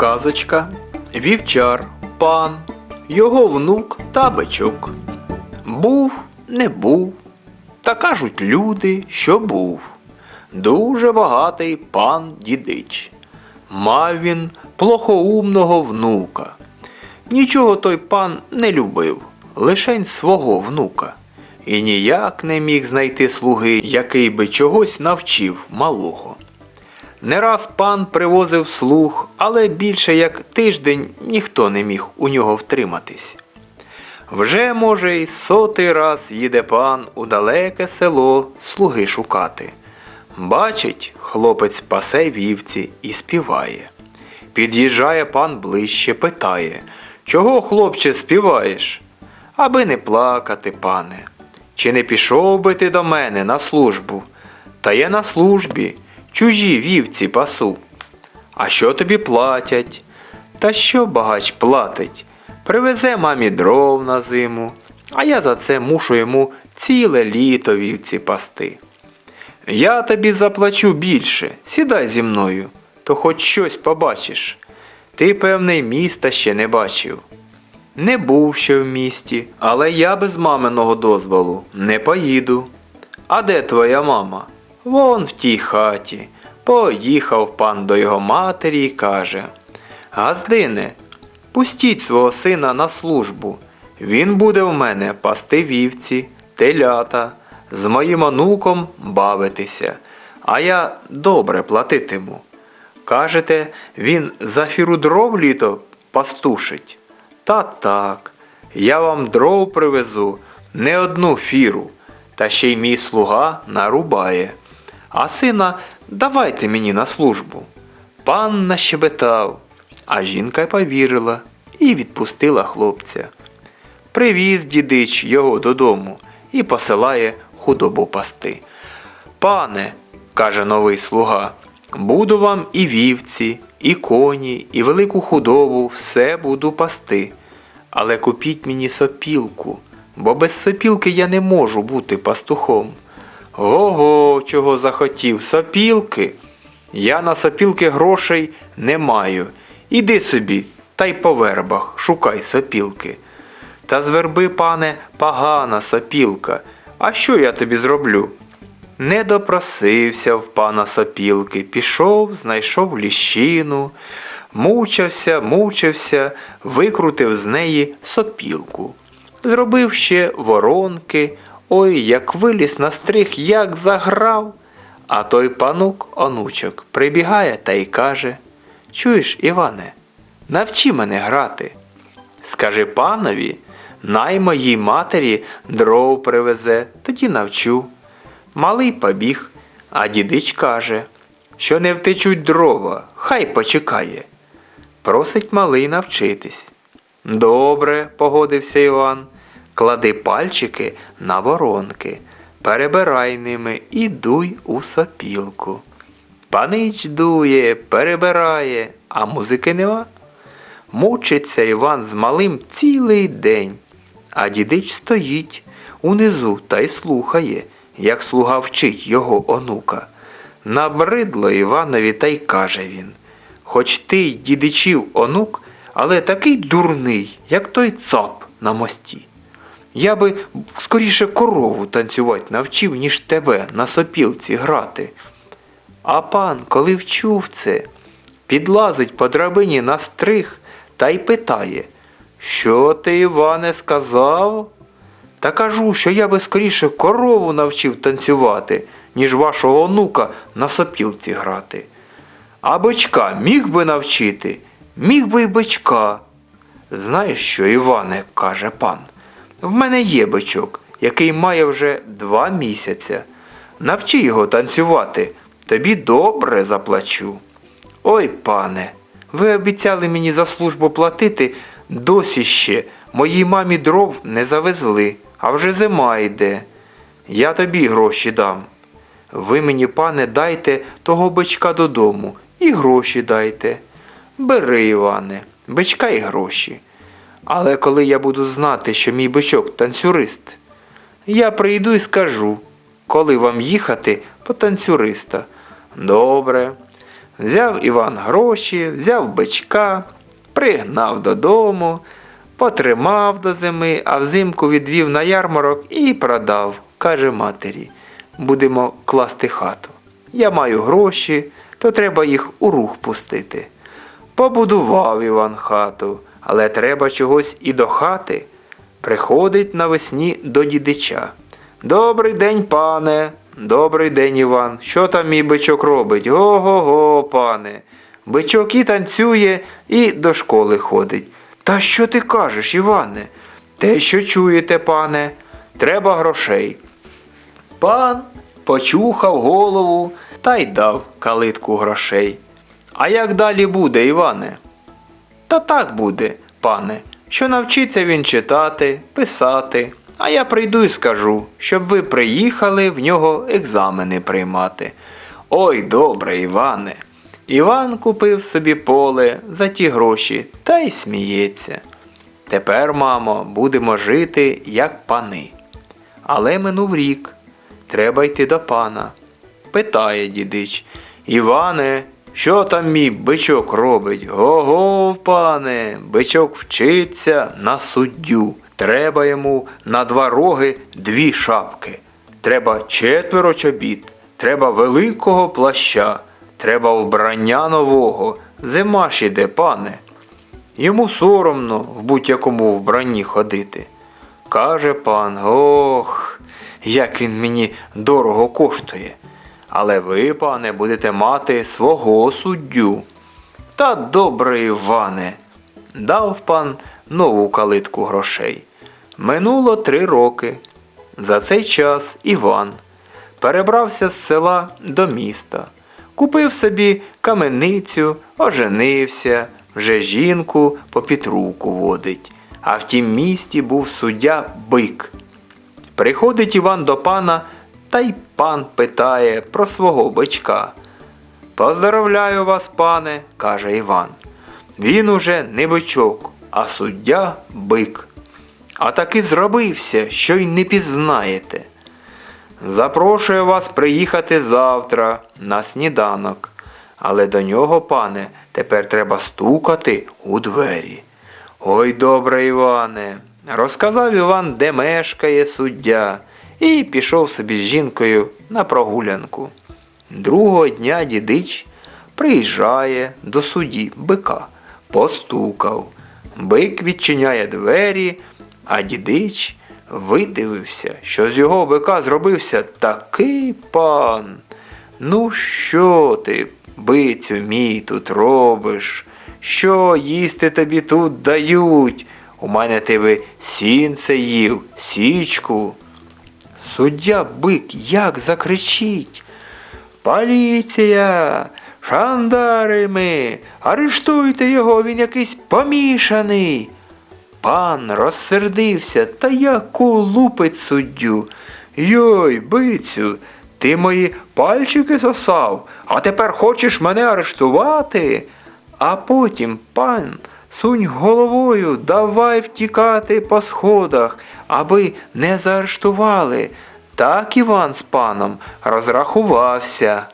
Казочка, вівчар, пан, його внук та бичок. Був, не був, та кажуть люди, що був. Дуже багатий пан дідич. Мав він плохоумного внука. Нічого той пан не любив, лишень свого внука. І ніяк не міг знайти слуги, який би чогось навчив малого. Не раз пан привозив слуг, але більше як тиждень ніхто не міг у нього втриматись. Вже, може, й сотий раз їде пан у далеке село слуги шукати. Бачить, хлопець пасе вівці і співає. Під'їжджає пан ближче, питає Чого, хлопче, співаєш? Аби не плакати, пане. Чи не пішов би ти до мене на службу? Та я на службі, чужі вівці пасу. А що тобі платять? Та що багач платить? Привезе мамі дров на зиму, а я за це мушу йому ціле літо вівці пасти. Я тобі заплачу більше, сідай зі мною, то хоч щось побачиш. Ти, певний, міста ще не бачив. Не був ще в місті, але я без маминого дозволу не поїду. А де твоя мама? Вон в тій хаті. Поїхав пан до його матері і каже Газдине, пустіть свого сина на службу. Він буде в мене пасти вівці, телята, з моїм онуком бавитися, а я добре платитиму. Кажете, він за фіру дров літо пастушить. Та так, я вам дров привезу, не одну фіру, та ще й мій слуга нарубає. А сина давайте мені на службу. Пан нащебетав, а жінка й повірила і відпустила хлопця. Привіз дідич його додому і посилає худобу пасти. Пане, каже новий слуга, буду вам і вівці, і коні, і велику худобу, все буду пасти. Але купіть мені сопілку, бо без сопілки я не можу бути пастухом. Ого, чого захотів, сопілки. Я на сопілки грошей не маю. Іди собі, та й по вербах шукай сопілки. Та з верби, пане, погана сопілка. А що я тобі зроблю? Не допросився в пана сопілки, пішов, знайшов ліщину, мучився, мучився, викрутив з неї сопілку. Зробив ще воронки, ой, як виліз на стриг, як заграв. А той панук, онучок, прибігає та й каже Чуєш, Іване, навчи мене грати. Скажи панові, най моїй матері дров привезе, тоді навчу. Малий побіг, а дідич каже, що не втечуть дрова, хай почекає. Просить малий навчитись. Добре, погодився Іван. Клади пальчики на воронки, перебирай ними і дуй у сопілку. Панич дує, перебирає, а музики нема. Мучиться Іван з малим цілий день, а дідич стоїть унизу та й слухає, як слуга вчить його онука. Набридло Іванові та й каже він. Хоч ти дідичів онук, але такий дурний, як той цап на мості. Я би скоріше корову танцювати навчив, ніж тебе на сопілці грати. А пан, коли вчув це, підлазить по драбині на стриг та й питає, що ти, Іване, сказав? Та кажу, що я би скоріше корову навчив танцювати, ніж вашого онука на сопілці грати. А бичка міг би навчити, міг би й бичка. Знаєш що, Іване, каже пан, в мене є бичок, який має вже два місяця. Навчи його танцювати, тобі добре заплачу. Ой, пане, ви обіцяли мені за службу платити, досі ще моїй мамі дров не завезли, а вже зима йде. Я тобі гроші дам. Ви мені, пане, дайте того бичка додому і гроші дайте. Бери, Іване, бичка і гроші. Але коли я буду знати, що мій бичок танцюрист, я прийду і скажу, коли вам їхати по танцюриста. Добре. Взяв Іван гроші, взяв бичка, пригнав додому, потримав до зими, а взимку відвів на ярмарок і продав. Каже матері, будемо класти хату. Я маю гроші, то треба їх у рух пустити. Побудував Іван хату, але треба чогось і до хати. Приходить навесні до дідича. Добрий день, пане. Добрий день, Іван. Що там мій бичок робить? Го-го-го, пане. Бичок і танцює, і до школи ходить. Та що ти кажеш, Іване? Те, що чуєте, пане, треба грошей. Пан почухав голову та й дав калитку грошей. А як далі буде, Іване? Та так буде, пане, що навчиться він читати, писати, а я прийду і скажу, щоб ви приїхали в нього екзамени приймати. Ой, добре, Іване. Іван купив собі поле за ті гроші та й сміється. Тепер, мамо, будемо жити, як пани. Але минув рік. Треба йти до пана. Питає дідич. Іване, що там мій бичок робить? Ого, пане, бичок вчиться на суддю. Треба йому на два роги дві шапки. Треба четверо чобіт, треба великого плаща, треба вбрання нового. Зима ж іде, пане. Йому соромно в будь-якому вбранні ходити. Каже пан, ох, як він мені дорого коштує. Але ви, пане, будете мати свого суддю. Та добре, Іване, дав пан нову калитку грошей. Минуло три роки. За цей час Іван перебрався з села до міста, купив собі каменицю, оженився, вже жінку по підруку водить. А в тім місті був суддя бик. Приходить Іван до пана, та й пан питає про свого бичка. Поздоровляю вас, пане, каже Іван. Він уже не бичок, а суддя бик. А таки зробився, що й не пізнаєте. Запрошую вас приїхати завтра на сніданок. Але до нього, пане, тепер треба стукати у двері. Ой, добре, Іване. Розказав Іван, де мешкає суддя, і пішов собі з жінкою на прогулянку. Другого дня дідич приїжджає до судді бика, постукав. Бик відчиняє двері, а дідич видивився, що з його бика зробився такий пан. Ну, що ти, бицю мій, тут робиш? Що їсти тобі тут дають? У мене ти би сінце їв, січку. Суддя бик як закричить. Поліція! Шандари ми! Арештуйте його, він якийсь помішаний. Пан розсердився та яку лупить суддю. Йой, бицю, ти мої пальчики сосав, а тепер хочеш мене арештувати? А потім пан сунь головою, давай втікати по сходах, аби не заарештували. Так Іван з паном розрахувався.